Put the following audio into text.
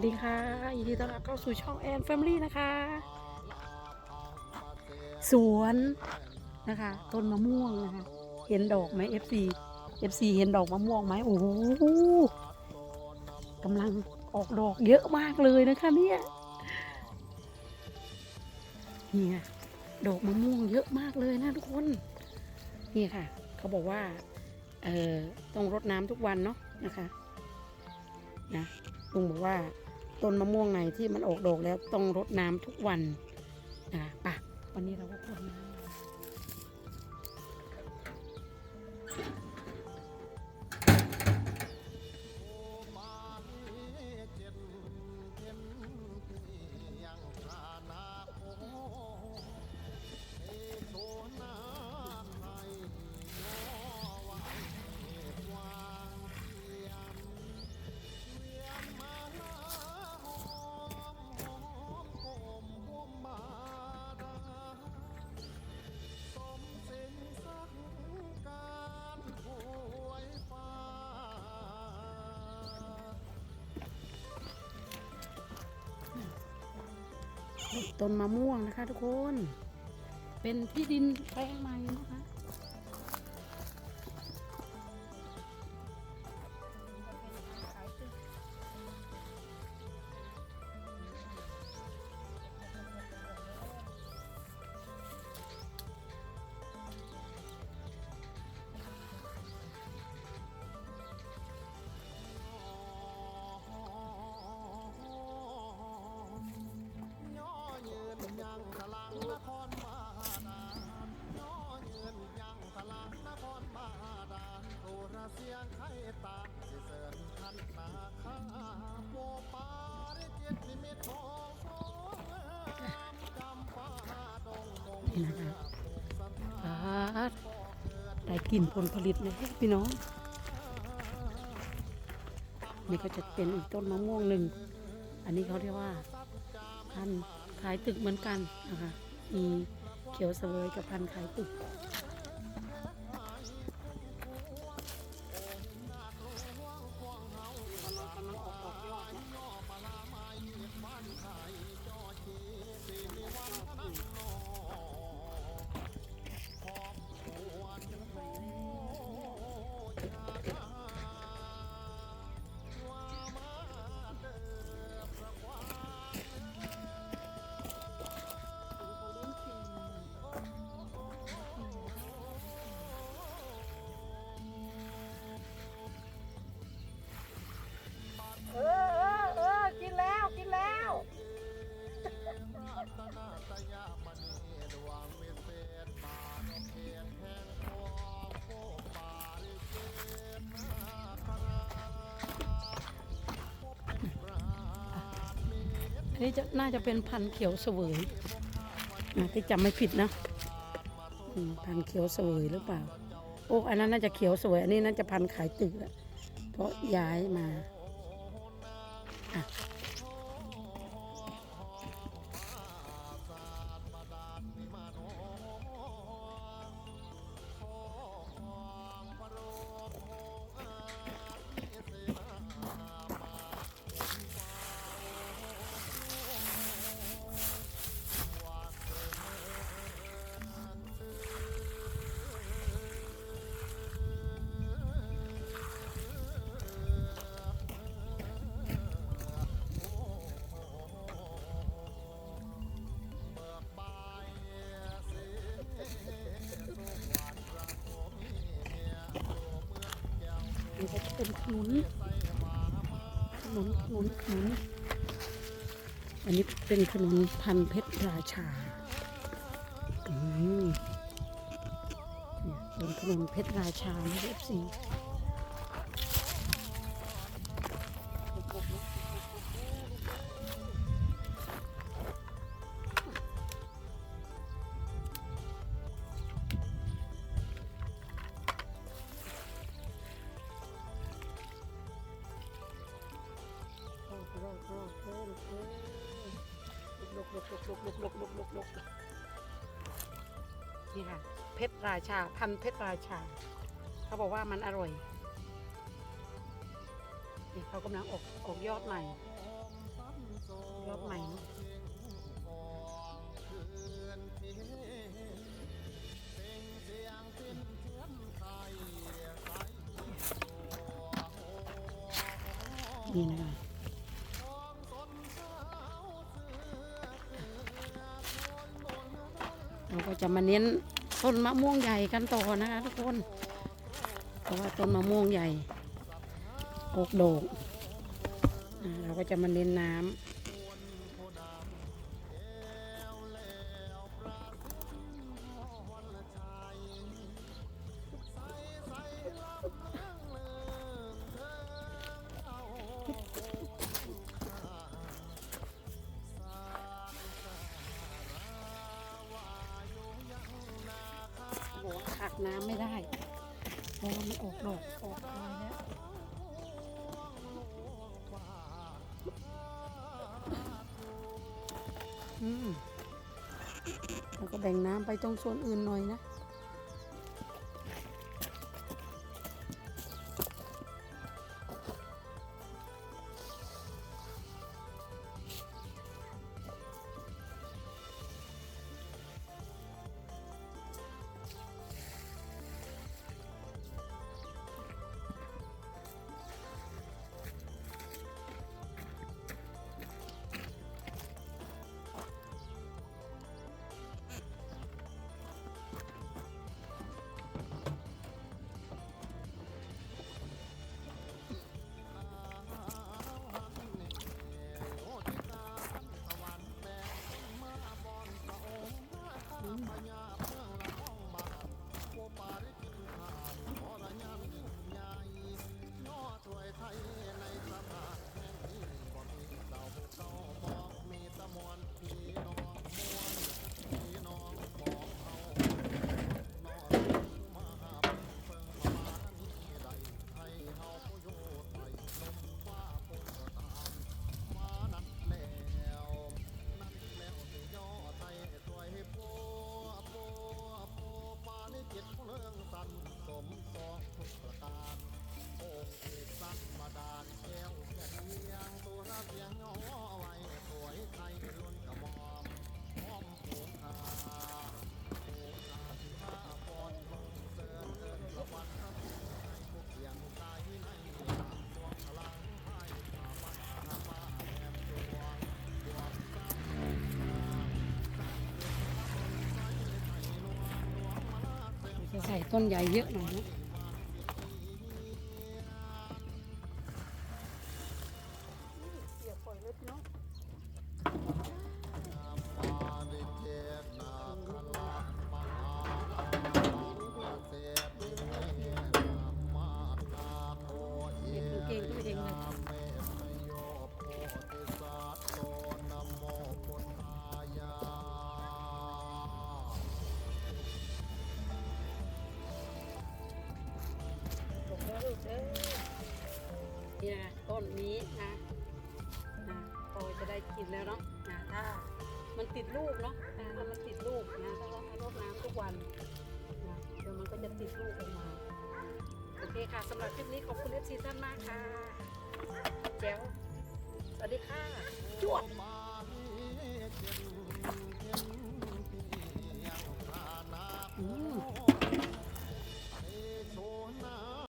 วัสดีค่ะยินดีต้อนรับเข้าสู่ช่องแอนแฟมิลี่นะคะ สวนนะคะ ต้นมะม่วงนะคะ เห็นดอกไหม FC FC เห็นดอกมะม่วงไหมโอ้โหกำลังออกดอกเยอะมากเลยนะคะเนี่ยเนี่ยดอกมะม่วงเยอะมากเลยนะทุกคนนี่ค่ะ เขาบอกว่าเออต้องรดน้ำทุกวันเนาะนะคะนะลุงบอกว่า ต้นมะม่วงไหนที่มันออกดอกแล้วต้องรดน้ำทุกวันนะคะป่ะวันนี้เราก็รดน้ำ ต้นมะม่วงนะคะทุกคน เป็นที่ดินแปลงใหม่นะ ยงไข่ตาสิเสริญทันนาคาโบปาริจิตนิมิตโองโงงามจำปาดงมงนี่นะคะปาดได้กินผลผลิตเลยพี่น้อง นี่ก็จะเป็นอีกต้นมะม่วงหนึ่ง อันนี้เขาเรียกว่าพันธุ์ขายตึกเหมือนกันนะคะมีเขียวเสวยกับพันธุ์ขายตึก อันนี้จะน่าจะเป็นพันธุ์เขียวเสวยนะที่จำไม่ผิดนะอืมพันธุ์เขียวเสวยหรือเปล่า โอ้อันนั้นน่าจะเขียวเสวยอันนี้น่าจะพันธุ์ขายตึกแหละเพราะย้ายมาอะี๋ยวจะเป็นขนุนขนุนขนุนขนุนอันนี้เป็นขนุนพันเพชรราชาอืมเนี่ยเป็นขนุนเพชรราชานะเอฟซี นี่ค่ะเพชรราชาพันเพชรราชา เขาบอกว่ามันอร่อยนี่เขากำลังออกออกยอดใหม่รอบใหม่นะนี่นะคะ เราก็จะมาเน้นต้นมะม่วงใหญ่กันต่อนะคะทุกคน เพราะว่าต้นมะม่วงใหญ่ออกดอกเราก็จะมาเน้นน้ำ น้ำไม่ได้เพราะว่ามันออกดอกออกอะไรแล้วอืมแล้วก็แบ่งน้ำไปตรงโซนอื่นหน่อยนะ ใส่ต้นใหญ่เยอะหน่อยนะ แล้วเนาะนะถ้ามันติดลูกเนาะนะถ้ามันติดลูกนะถ้าเราให้รดน้ำทุกวันนะเดี๋ยวมันก็จะติดลูกออกมาโอเคค่ะสำหรับคลิปนี้ขอบคุณเอฟซีท่านมากค่ะแจ๋วสวัสดีค่ะจวดอืม